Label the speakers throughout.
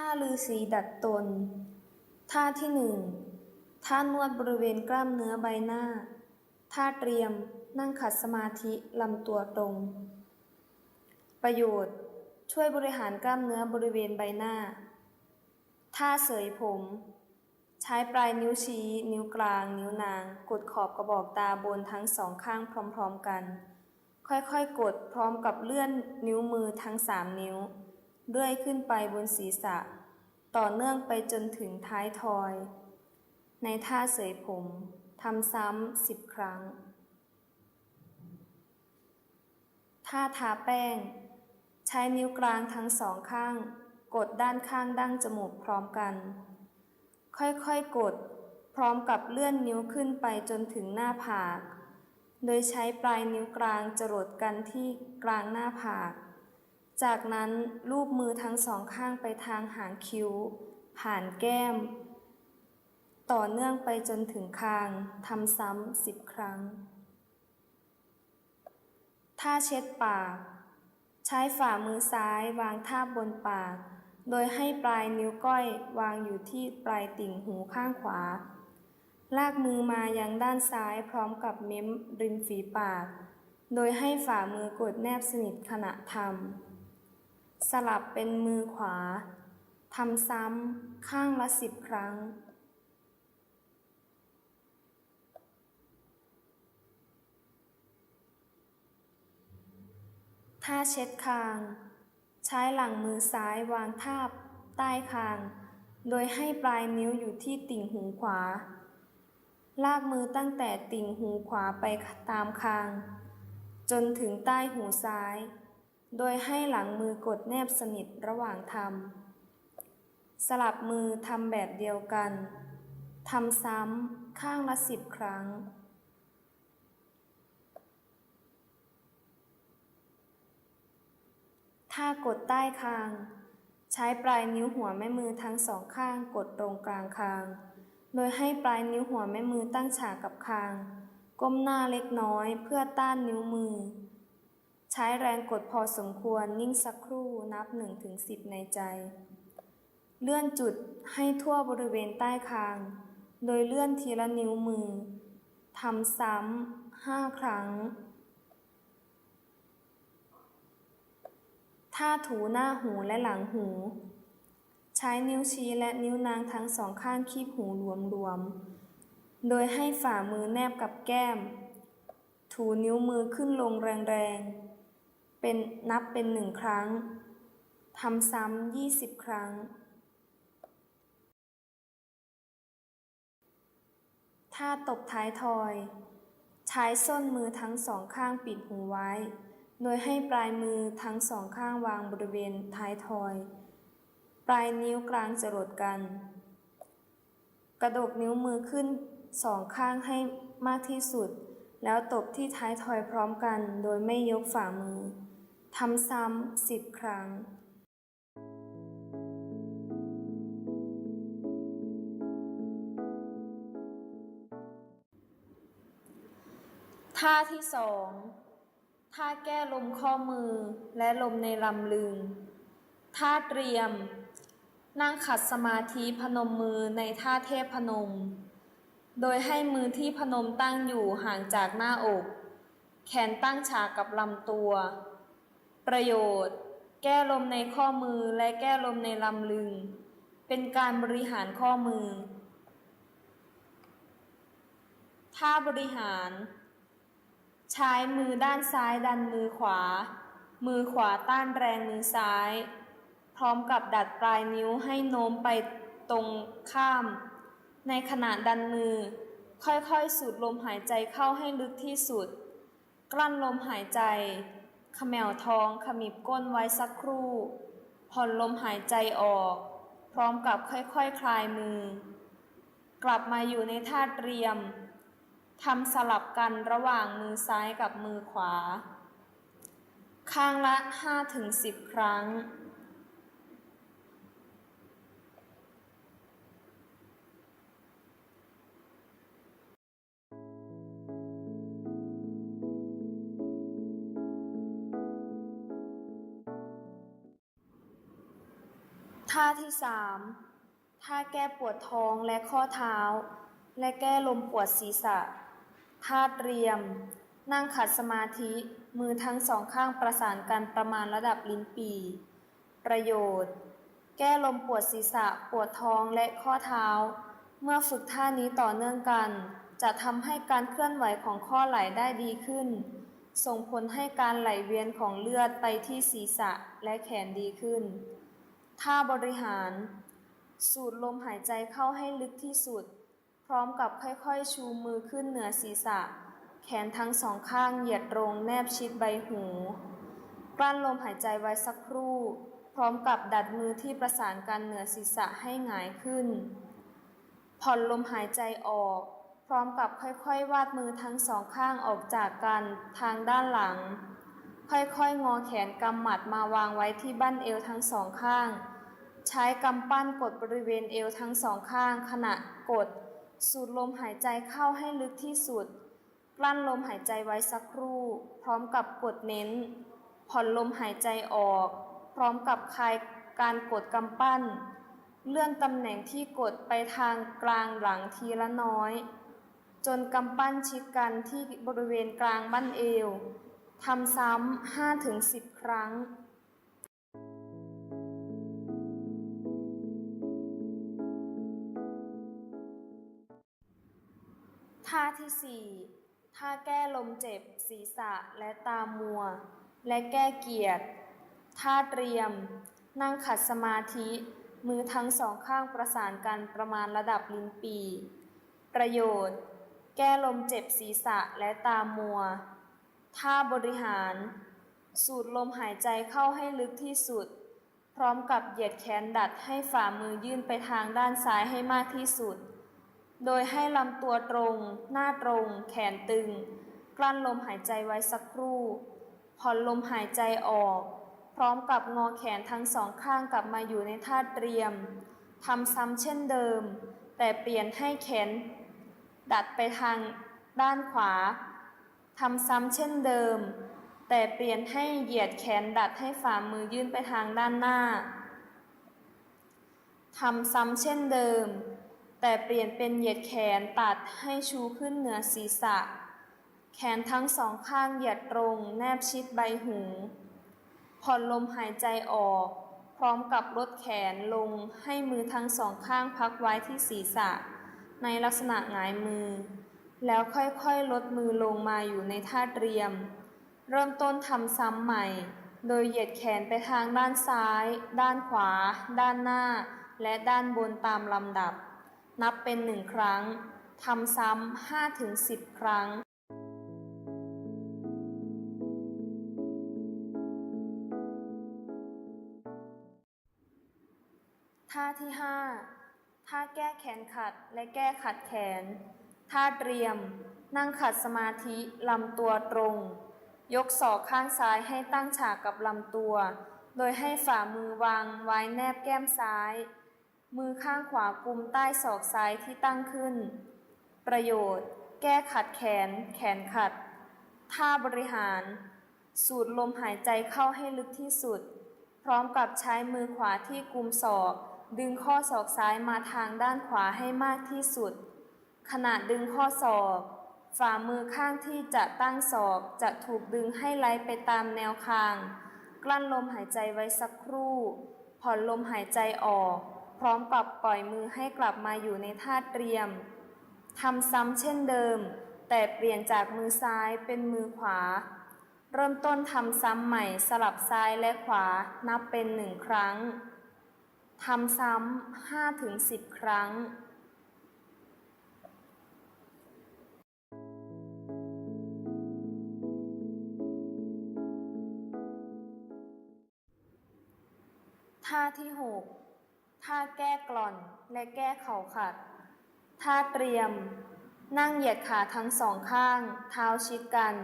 Speaker 1: ท่าลือสีดัดตน ท่าที่หนึ่งท่านวดบริเวณกล้ามเนื้อใบหน้า ท่าเตรียมนั่งขัดสมาธิลำตัวตรง ประโยชน์ ช่วยบริหารกล้ามเนื้อบริเวณใบหน้า ท่าเสยผม ใช้ปลายนิ้วชี้ นิ้วกลาง นิ้วนาง กดขอบกระบอกตาบนทั้งสองข้างพร้อม ๆกัน ค่อยๆ กดพร้อมกับเลื่อนนิ้วมือทั้งสามนิ้ว เลื่อยขึ้นไปบนศีรษะ ต่อเนื่องไปจนถึงท้ายทอย ในท่าเสยผมทำซ้ำสิบครั้ง ท่าทาแป้ง ใช้นิ้วกลางทั้งสองข้าง กดด้านข้างดั้งจมูกพร้อมกัน ค่อยๆกดพร้อมกับเลื่อนนิ้วขึ้นไปจนถึงหน้าผาก โดยใช้ปลายนิ้วกลางจรดกันที่กลางหน้าผาก จากนั้นลูบมือทั้งสองข้างไปทางหางคิ้ว ผ่านแก้ม ต่อเนื่องไปจนถึงคางทำซ้ำสิบครั้ง ท่าเช็ดปาก ใช้ฝ่ามือซ้ายวางทาบบนปาก โดยให้ปลายนิ้วก้อยวางอยู่ที่ปลายติ่งหูข้างขวา ลากมือมายังด้านซ้ายพร้อมกับเม้มริมฝีปาก โดยให้ฝ่ามือกดแนบสนิทขณะทำ สลับเป็นมือขวาทำซ้ำข้างละสิบครั้ง ท่าเช็ดคาง ใช้หลังมือซ้ายวางทาบใต้คาง โดยให้ปลายนิ้วอยู่ที่ติ่งหูขวา ลากมือตั้งแต่ติ่งหูขวาไปตามคาง จนถึงใต้หูซ้าย โดยให้หลังมือกดแนบสนิทระหว่างทำ สลับมือทำแบบเดียวกัน ทำซ้ำข้างละสิบครั้งท่ากดใต้คาง ใช้ปลายนิ้วหัวแม่มือทั้งสองข้างกดตรงกลางคาง โดยให้ปลายนิ้วหัวแม่มือตั้งฉากกับคาง ก้มหน้าเล็กน้อยเพื่อต้านนิ้วมือ ใช้แรงกดพอสมควรนิ่งสักครู่นับ1นถึงสิในใจ เลื่อนจุดให้ทั่วบริเวณใต้คาง โดยเลื่อนทีละนิ้วมือทำซ้ำห้าครั้งท่าถูหน้าหูและหลังหู ใช้นิ้วชี้และนิ้วนางทั้งสองข้างคีบหูรวมๆ โดยให้ฝ่ามือแนบกับแก้ม ถูนิ้วมือขึ้นลงแรงๆ เป็นนับเป็นหนึ่งครั้งทำซ้ำยี่สิบครั้งท่าตบท้ายทอย ใช้ส้นมือทั้งสองข้างปิดหูไว้ โดยให้ปลายมือทั้งสองข้างวางบริเวณท้ายทอย ปลายนิ้วกลางจรดกัน กระดกนิ้วมือขึ้นสองข้างให้มากที่สุด แล้วตบที่ท้ายทอยพร้อมกันโดยไม่ยกฝ่ามือ ทำซ้ำสิบครั้ง ท่าที่สองท่าแก้ลมข้อมือและลมในลำลึง ท่าเตรียม นั่งขัดสมาธิพนมมือในท่าเทพพนม โดยให้มือที่พนมตั้งอยู่ห่างจากหน้าอก แขนตั้งฉากกับลำตัว ประโยชน์ แก้ลมในข้อมือและแก้ลมในลำลึง เป็นการบริหารข้อมือ ท่าบริหาร ใช้มือด้านซ้ายดันมือขวา มือขวาต้านแรงมือซ้าย พร้อมกับดัดปลายนิ้วให้โน้มไปตรงข้าม ในขณะดันมือ ค่อยๆ สูดลมหายใจเข้าให้ลึกที่สุด กลั้นลมหายใจ ขมวท้องขมิบก้นไว้สักครู่ ผ่อนลมหายใจออก พร้อมกับค่อยๆคคลายมือ กลับมาอยู่ในท่าเตรียมทำสลับกันระหว่างมือซ้ายกับมือขวา ข้างละ 5-10 ครั้ง ท่าที่สามท่าแก้ปวดท้องและข้อเท้า และแก้ลมปวดศีรษะ ท่าเตรียม นั่งขัดสมาธิมือทั้งสองข้างประสานกันประมาณระดับลิ้นปี ประโยชน์ แก้ลมปวดศีรษะปวดท้องและข้อเท้า เมื่อฝึกท่านี้ต่อเนื่องกัน จะทำให้การเคลื่อนไหวของข้อไหล่ได้ดีขึ้น ส่งผลให้การไหลเวียนของเลือดไปที่ศีรษะและแขนดีขึ้น ท่าบริหาร สูดลมหายใจเข้าให้ลึกที่สุด พร้อมกับค่อยๆ ชูมือขึ้นเหนือศีรษะ แขนทั้งสองข้างเหยียดตรงแนบชิดใบหู กลั้นลมหายใจไว้สักครู่ พร้อมกับดัดมือที่ประสานกันเหนือศีรษะให้หงายขึ้น ผ่อนลมหายใจออก พร้อมกับค่อยๆ วาดมือทั้งสองข้างออกจากกันทางด้านหลัง ค่อยๆ งอแขนกำหมัดมาวางไว้ที่บั้นเอวทั้งสองข้าง ใช้กำปั้นกดบริเวณเอวทั้งสองข้าง ขณะกด สูดลมหายใจเข้าให้ลึกที่สุด กลั้นลมหายใจไว้สักครู่ พร้อมกับกดเน้น ผ่อนลมหายใจออก พร้อมกับคลายการกดกำปั้น เลื่อนตำแหน่งที่กดไปทางกลางหลังทีละน้อย จนกำปั้นชิดกันที่บริเวณกลางบั้นเอว ทำซ้ำ5ถึง10ครั้ง ท่าที่4ท่าแก้ลมเจ็บ ศีรษะและตามัว และแก้เกียรติท่าเตรียม นั่งขัดสมาธิ มือทั้งสองข้างประสานกันประมาณระดับลิ้นปี ประโยชน์ แก้ลมเจ็บศีรษะและตามัว ท่าบริหาร สูดลมหายใจเข้าให้ลึกที่สุด พร้อมกับเหยียดแขนดัดให้ฝ่ามือยื่นไปทางด้านซ้ายให้มากที่สุด โดยให้ลำตัวตรง หน้าตรง แขนตึง กลั้นลมหายใจไว้สักครู่ ผ่อนลมหายใจออก พร้อมกับงอแขนทั้งสองข้างกลับมาอยู่ในท่าเตรียมทำซ้ำเช่นเดิม แต่เปลี่ยนให้แขน ดัดไปทางด้านขวา ทำซ้ำเช่นเดิม แต่เปลี่ยนให้เหยียดแขนดัดให้ฝ่ามือยื่นไปทางด้านหน้าทำซ้ำเช่นเดิม แต่เปลี่ยนเป็นเหยียดแขนตัดให้ชูขึ้นเหนือศีรษะ แขนทั้งสองข้างเหยียดตรง แนบชิดใบหูผ่อนลมหายใจออก พร้อมกับลดแขนลงให้มือทั้งสองข้างพักไว้ที่ศีรษะ ในลักษณะหงายมือ แล้วค่อยๆ ลดมือลงมาอยู่ในท่าเตรียม เริ่มต้นทำซ้ำใหม่ โดยเหยียดแขนไปทางด้านซ้าย ด้านขวา ด้านหน้า และด้านบนตามลำดับ นับเป็นหนึ่งครั้งทำซ้ำห้าถึงสิบครั้งท่าที่ห้าท่าแก้แขนขัดและแก้ขัดแขน ท่าเตรียม นั่งขัดสมาธิลำตัวตรง ยกศอกข้างซ้ายให้ตั้งฉากกับลำตัว โดยให้ฝ่ามือวางไว้แนบแก้มซ้าย มือข้างขวากุมใต้ศอกซ้ายที่ตั้งขึ้น ประโยชน์ แก้ขัดแขน แขนขัด ท่าบริหาร สูดลมหายใจเข้าให้ลึกที่สุด พร้อมกับใช้มือขวาที่กุมศอก ดึงข้อศอกซ้ายมาทางด้านขวาให้มากที่สุด ขณะดึงข้อศอก ฝ่ามือข้างที่จะตั้งศอกจะถูกดึงให้ไหลไปตามแนวคาง กลั้นลมหายใจไว้สักครู่ ผ่อนลมหายใจออก พร้อมกับปล่อยมือให้กลับมาอยู่ในท่าเตรียมทำซ้ำเช่นเดิม แต่เปลี่ยนจากมือซ้ายเป็นมือขวา เริ่มต้นทำซ้ำใหม่สลับซ้ายและขวานับเป็นหนึ่งครั้งทำซ้ำห้าถึงสิบครั้ง ท่าที่หกท่าแก้กล่อนและแก้เข่าขัด ท่าเตรียม นั่งเหยียดขาทั้งสองข้าง เท้าชิดกัน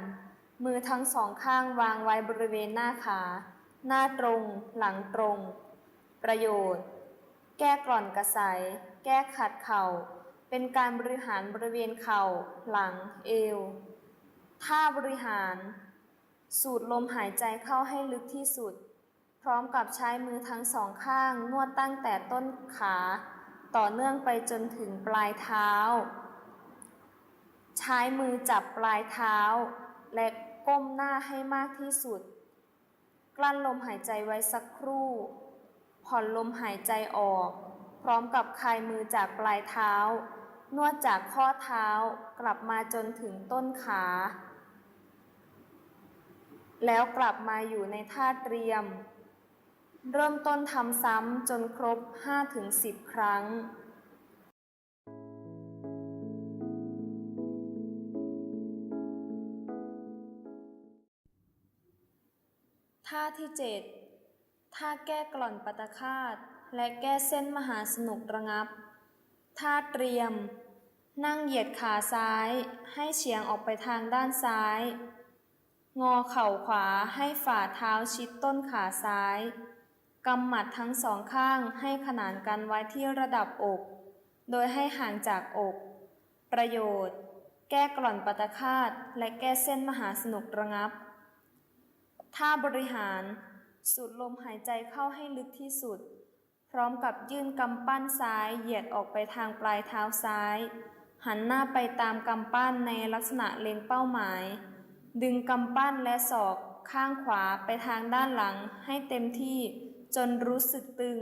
Speaker 1: มือทั้งสองข้างวางไว้บริเวณหน้าขา หน้าตรง หลังตรง ประโยชน์ แก้กล่อนกระใสแก้ขัดเข่า เป็นการบริหารบริเวณเข่า หลัง เอว ท่าบริหาร สูดลมหายใจเข้าให้ลึกที่สุด พร้อมกับใช้มือทั้งสองข้างนวดตั้งแต่ต้นขา ต่อเนื่องไปจนถึงปลายเท้า ใช้มือจับปลายเท้า และก้มหน้าให้มากที่สุด กลั้นลมหายใจไว้สักครู่ ผ่อนลมหายใจออก พร้อมกับคลายมือจากปลายเท้า นวดจากข้อเท้ากลับมาจนถึงต้นขา แล้วกลับมาอยู่ในท่าเตรียม เริ่มต้นทำซ้ำจนครบ 5-10 ครั้ง ท่าที่ 7 ท่าแก้กล่อนปัตคาตและแก้เส้นมหาสนุกระงับ ท่าเตรียม นั่งเหยียดขาซ้าย ให้เฉียงออกไปทางด้านซ้าย งอเข่าขวาให้ฝ่าเท้าชิดต้นขาซ้าย กำหมัดทั้งสองข้างให้ขนานกันไว้ที่ระดับอก โดยให้ห่างจากอก ประโยชน์ แก้กล่อนปัตตคาตและแก้เส้นมหาสนุกระงับ ท่าบริหาร สูดลมหายใจเข้าให้ลึกที่สุด พร้อมกับยื่นกำปั้นซ้ายเหยียดออกไปทางปลายเท้าซ้าย หันหน้าไปตามกำปั้นในลักษณะเล็งเป้าหมาย ดึงกำปั้นและศอกข้างขวาไปทางด้านหลังให้เต็มที่ จนรู้สึกตึง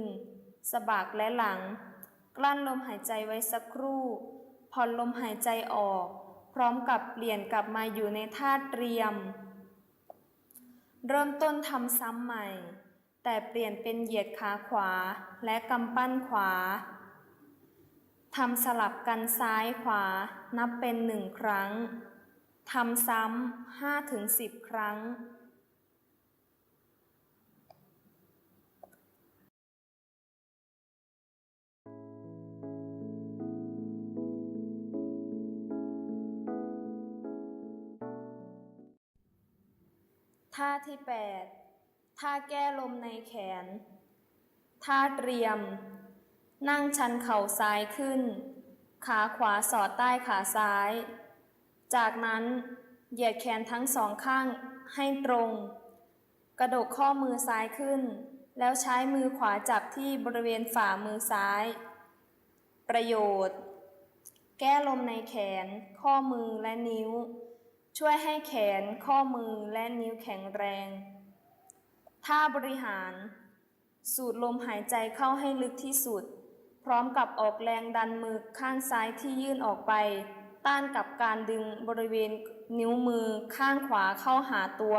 Speaker 1: สะบักและหลัง กลั้นลมหายใจไว้สักครู่ ผ่อนลมหายใจออก พร้อมกับเปลี่ยนกลับมาอยู่ในท่าเตรียม เริ่มต้นทำซ้ำใหม่ แต่เปลี่ยนเป็นเหยียดขาขวาและกำปั้นขวาทำสลับกันซ้ายขวา นับเป็นหนึ่งครั้ง ทำซ้ำห้าถึงสิบครั้ง ท่าที่ 8 ท่าแก้ลมในแขน ท่าเตรียม นั่งชันเข่าซ้ายขึ้น ขาขวาสอดใต้ขาซ้าย จากนั้นเหยียดแขนทั้งสองข้างให้ตรง กระดกข้อมือซ้ายขึ้น แล้วใช้มือขวาจับที่บริเวณฝ่ามือซ้าย ประโยชน์ แก้ลมในแขน ข้อมือและนิ้ว ช่วยให้แขนข้อมือและนิ้วแข็งแรงท่าบริหาร สูดลมหายใจเข้าให้ลึกที่สุด พร้อมกับออกแรงดันมือข้างซ้ายที่ยื่นออกไป ต้านกับการดึงบริเวณนิ้วมือข้างขวาเข้าหาตัว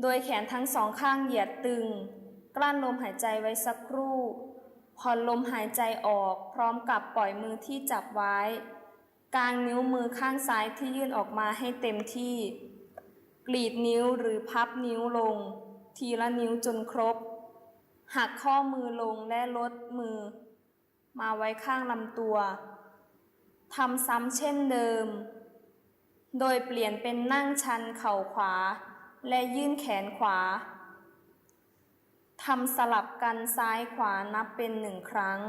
Speaker 1: โดยแขนทั้งสองข้างเหยียดตึง กลั้นลมหายใจไว้สักครู่ ผ่อนลมหายใจออก พร้อมกับปล่อยมือที่จับไว้ กางนิ้วมือข้างซ้ายที่ยื่นออกมาให้เต็มที่ กรีดนิ้วหรือพับนิ้วลง ทีละนิ้วจนครบ หักข้อมือลงและลดมือ มาไว้ข้างลำตัวทำซ้ำเช่นเดิม โดยเปลี่ยนเป็นนั่งชันเข่าขวา และยื่นแขนขวาทำสลับกันซ้ายขวานับเป็นหนึ่งครั้ง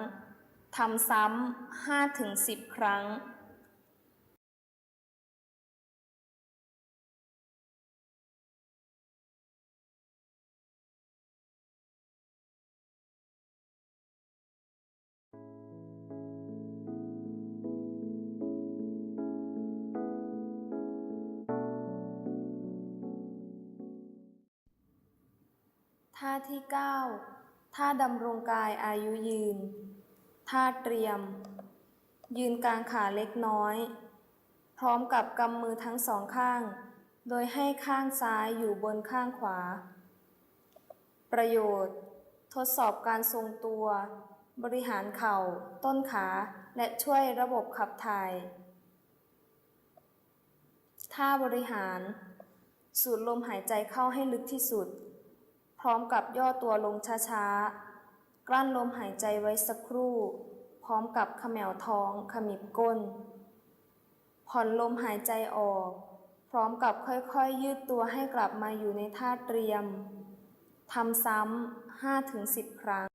Speaker 1: ทำซ้ำห้าถึงสิบครั้ง ท่าที่ 9 ท่าดำรงกายอายุยืน ท่าเตรียม ยืนกลางขาเล็กน้อย พร้อมกับกำมือทั้งสองข้าง โดยให้ข้างซ้ายอยู่บนข้างขวา ประโยชน์ ทดสอบการทรงตัว บริหารเข่า ต้นขา และช่วยระบบขับถ่าย ท่าบริหาร สูดลมหายใจเข้าให้ลึกที่สุด พร้อมกับย่อตัวลงช้าๆ กลั้นลมหายใจไว้สักครู่ พร้อมกับขมวท้องขมิบก้น ผ่อนลมหายใจออก พร้อมกับค่อยๆยืดตัวให้กลับมาอยู่ในท่าเตรียม ทำซ้ำ5-10 ครั้ง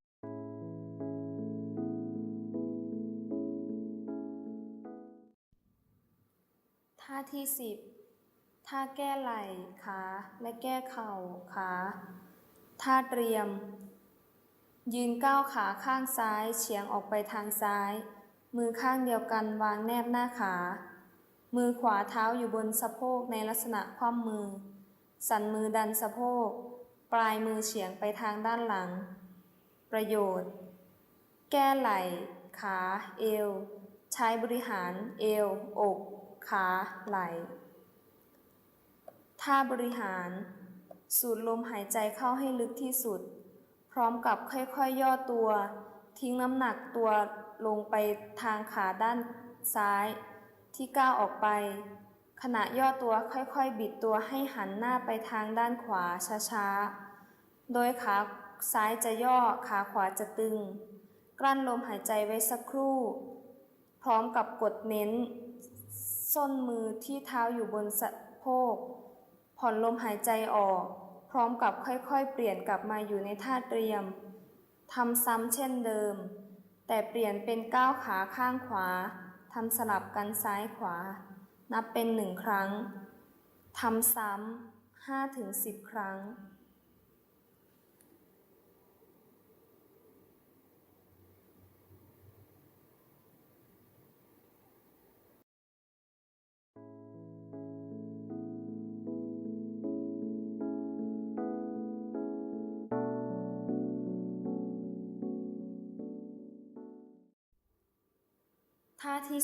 Speaker 1: ท่าที่ 10ท่าแก้ไหล่ขาและแก้เข่าขา ท่าเตรียม ยืนก้าวขาข้างซ้ายเฉียงออกไปทางซ้าย มือข้างเดียวกันวางแนบหน้าขา มือขวาเท้าอยู่บนสะโพกในลักษณะคว่ำมือ สันมือดันสะโพก ปลายมือเฉียงไปทางด้านหลัง ประโยชน์ แก้ไหล่ ขา เอว ใช้บริหาร เอว อก ขา ไหล่ท่าบริหาร สูดลมหายใจเข้าให้ลึกที่สุด พร้อมกับค่อยๆย่อตัว ทิ้งน้ำหนักตัวลงไปทางขาด้านซ้าย ที่ก้าวออกไป ขณะย่อตัวค่อยๆ บิดตัวให้หันหน้าไปทางด้านขวาช้าๆ โดยขาซ้ายจะย่อขาขวาจะตึง กลั้นลมหายใจไว้สักครู่ พร้อมกับกดเน้น ส้นมือที่เท้าอยู่บนสะโพก ผ่อนลมหายใจออก พร้อมกับค่อยๆ เปลี่ยนกลับมาอยู่ในท่าเตรียมทำซ้ำเช่นเดิม แต่เปลี่ยนเป็นก้าวขาข้างขวาทำสลับกันซ้ายขวา นับเป็นหนึ่งครั้งทำซ้ำห้าถึงสิบครั้ง ท่าที่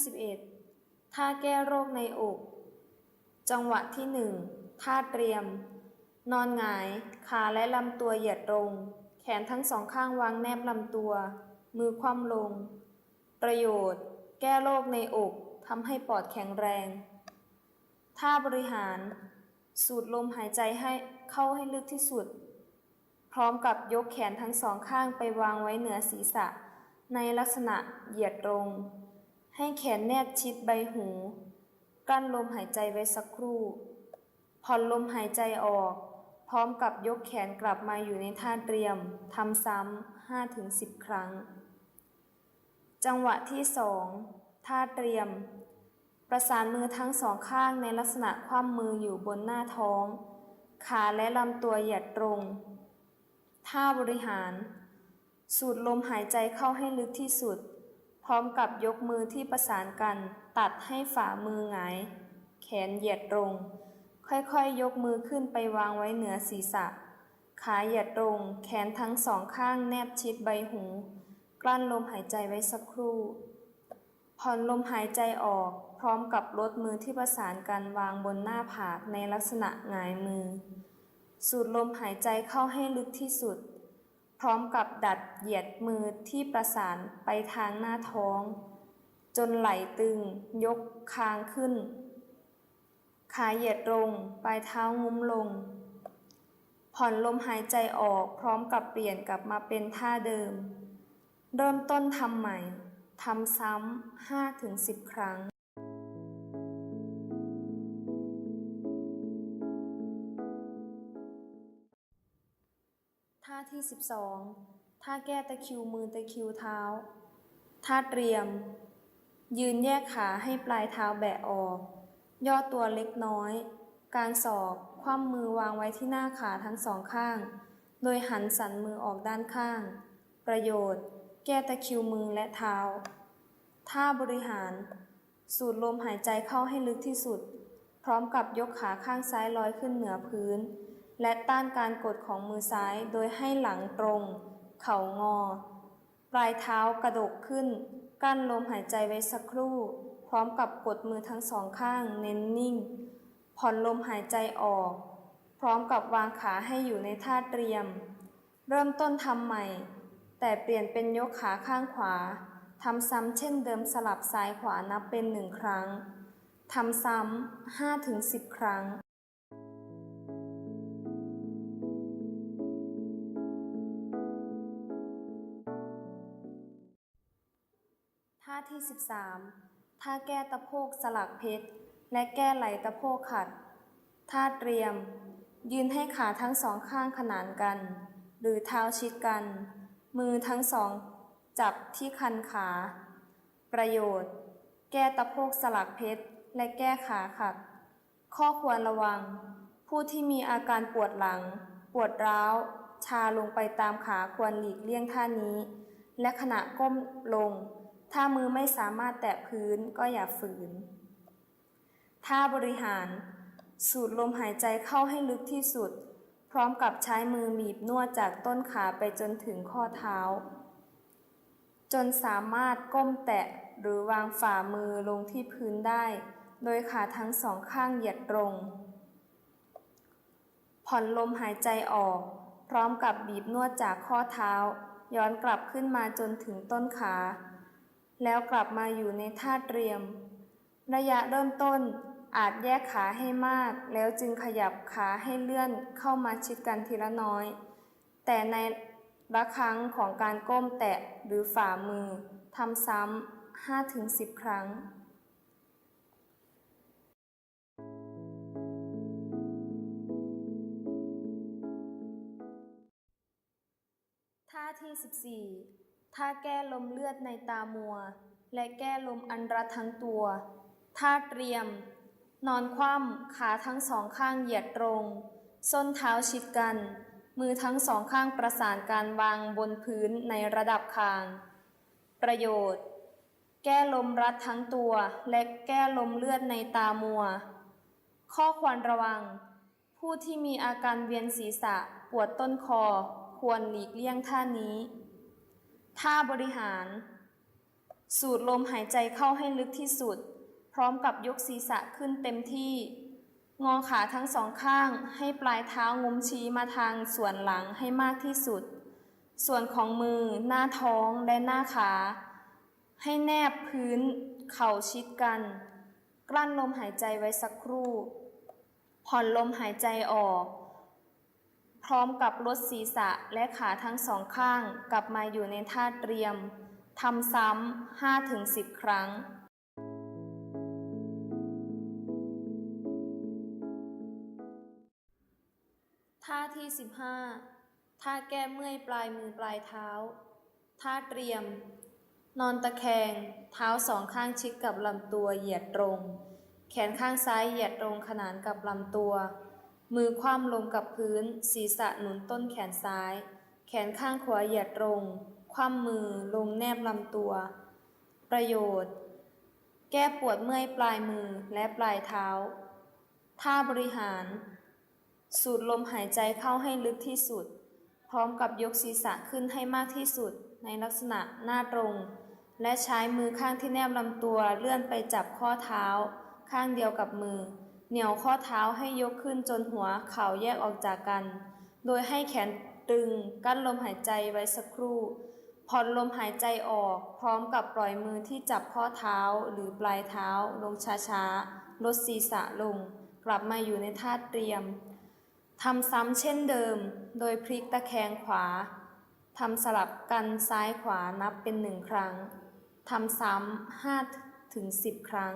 Speaker 1: 11 ท่าแก้โรคในอก จังหวะที่หนึ่งท่าเตรียม นอนหงาย ขาและลำตัวเหยียดตรงแขนทั้งสองข้างวางแนบลำตัว มือคว่ำลง ประโยชน์ แก้โรคในอกทำให้ปอดแข็งแรง ท่าบริหาร สูดลมหายใจให้เข้าให้ลึกที่สุด พร้อมกับยกแขนทั้งสองข้างไปวางไว้เหนือศีรษะ ในลักษณะเหยียดตรง ให้แขนแนบชิดใบหูกลั้นลมหายใจไว้สักครู่ ผ่อนลมหายใจออก พร้อมกับยกแขนกลับมาอยู่ในท่าเตรียมทำซ้ำห้าถึงสิบครั้ง จังหวะที่สองท่าเตรียม ประสานมือทั้งสองข้างในลักษณะคว่ำมืออยู่บนหน้าท้อง ขาและลำตัวเหยียดตรง ท่าบริหาร สูดลมหายใจเข้าให้ลึกที่สุด พร้อมกับยกมือที่ประสานกัน ตัดให้ฝ่ามือหงาย แขนเหยียดตรง ค่อยๆ ยกมือขึ้นไปวางไว้เหนือศีรษะ ขาเหยียดตรง แขนทั้งสองข้างแนบชิดใบหู กลั้นลมหายใจไว้สักครู่ ผ่อนลมหายใจออก พร้อมกับลดมือที่ประสานกันวางบนหน้าผากในลักษณะหงายมือ สูดลมหายใจเข้าให้ลึกที่สุด พร้อมกับดัดเหยียดมือที่ประสานไปทางหน้าท้อง จนไหลตึงยกคางขึ้น ขาเหยียดลงปลายเท้างุ้มลง ผ่อนลมหายใจออกพร้อมกับเปลี่ยนกลับมาเป็นท่าเดิม เริ่มต้นทำใหม่ทำซ้ำห้าถึงสิบครั้งาที่ 12 ท่าแก้ตะคิวมือตะคิวเท้า ท่าเตรียม ยืนแยกขาให้ปลายเท้าแบะออก ย่อตัวเล็กน้อยการศอก คว่ำมือวางไว้ที่หน้าขาทั้งสองข้าง โดยหันสันมือออกด้านข้าง ประโยชน์ แก้ตะคิวมือและเท้า ท่าบริหาร สูดลมหายใจเข้าให้ลึกที่สุด พร้อมกับยกขาข้างซ้ายลอยขึ้นเหนือพื้น และต้านการกดของมือซ้ายโดยให้หลังตรง เข่างอ ปลายเท้ากระดกขึ้น กั้นลมหายใจไว้สักครู่ พร้อมกับกดมือทั้งสองข้างเน้นนิ่ง ผ่อนลมหายใจออก พร้อมกับวางขาให้อยู่ในท่าเตรียม เริ่มต้นทำใหม่ แต่เปลี่ยนเป็นยกขาข้างขวาทำซ้ำเช่นเดิมสลับซ้ายขวานับเป็นหนึ่งครั้ง ทำซ้ำห้าถึงสิบครั้ง ท่าที่ 13ท่าแก้ตะโพกสลักเพชร และแก้ไหลตะโพกขัดท่าเตรียม ยืนให้ขาทั้งสองข้างขนานกัน หรือเท้าชิดกัน มือทั้งสองจับที่คันขา ประโยชน์ แก้ตะโพกสลักเพชร และแก้ขาขัด ข้อควรระวัง ผู้ที่มีอาการปวดหลัง ปวดร้าว ชาลงไปตามขาควรหลีกเลี่ยงท่านี้ และขณะก้มลง ถ้ามือไม่สามารถแตะพื้นก็อย่าฝืน ท่าบริหาร สูดลมหายใจเข้าให้ลึกที่สุด พร้อมกับใช้มือบีบนวดจากต้นขาไปจนถึงข้อเท้า จนสามารถก้มแตะหรือวางฝ่ามือลงที่พื้นได้ โดยขาทั้งสองข้างเหยียดตรง ผ่อนลมหายใจออก พร้อมกับบีบนวดจากข้อเท้า ย้อนกลับขึ้นมาจนถึงต้นขา แล้วกลับมาอยู่ในท่าเตรียม ระยะเริ่มต้นอาจแยกขาให้มาก แล้วจึงขยับขาให้เลื่อนเข้ามาชิดกันทีละน้อย แต่ในละครั้งของการก้มแตะหรือฝ่ามือทำซ้ำ 5-10 ครั้งท่าที่ 14 ท่าแก้ลมเลือดในตามัว และแก้ลมอันรัดทั้งตัว ท่าเตรียม นอนคว่ำขาทั้งสองข้างเหยียดตรง ส้นเท้าชิดกัน มือทั้งสองข้างประสานการวางบนพื้นในระดับคาง ประโยชน์ แก้ลมรัดทั้งตัว และแก้ลมเลือดในตามัว ข้อควรระวัง ผู้ที่มีอาการเวียนศีรษะปวดต้นคอ ควรหลีกเลี่ยงท่านี้ ท่าบริหาร สูดลมหายใจเข้าให้ลึกที่สุด พร้อมกับยกศีรษะขึ้นเต็มที่ งอขาทั้งสองข้างให้ปลายเท้างุมชี้มาทางส่วนหลังให้มากที่สุด ส่วนของมือ หน้าท้องและหน้าขา ให้แนบพื้น เข่าชิดกัน กลั้นลมหายใจไว้สักครู่ ผ่อนลมหายใจออก พร้อมกับลดศีรษะและขาทั้งสองข้างกลับมาอยู่ในท่าเตรียมทำซ้ำ5-10 ครั้งท่าที่ 15 ท่าแก้เมื่อยปลายมือปลายเท้า ท่าเตรียม นอนตะแคง เท้าสองข้างชิดกับลำตัวเหยียดตรง แขนข้างซ้ายเหยียดตรงขนานกับลำตัว มือคว่ำลงกับพื้น ศีรษะหนุนต้นแขนซ้าย แขนข้างขวาเหยียดตรง คว่ำมือลงแนบลำตัว ประโยชน์ แก้ปวดเมื่อยปลายมือและปลายเท้า ท่าบริหาร สูดลมหายใจเข้าให้ลึกที่สุด พร้อมกับยกศีรษะขึ้นให้มากที่สุด ในลักษณะหน้าตรง และใช้มือข้างที่แนบลำตัวเลื่อนไปจับข้อเท้า ข้างเดียวกับมือ เหนี่ยวข้อเท้าให้ยกขึ้นจนหัวเข่าแยกออกจากกัน โดยให้แขนตึงกั้นลมหายใจไว้สักครู่ ผ่อนลมหายใจออก พร้อมกับปล่อยมือที่จับข้อเท้าหรือปลายเท้า ลงช้าๆ ลดศีรษะลง กลับมาอยู่ในท่าเตรียมทำซ้ำเช่นเดิม โดยพลิกตะแคงขวาทำสลับกันซ้ายขวานับเป็นหนึ่งครั้งทำซ้ำห้าถึงสิบครั้ง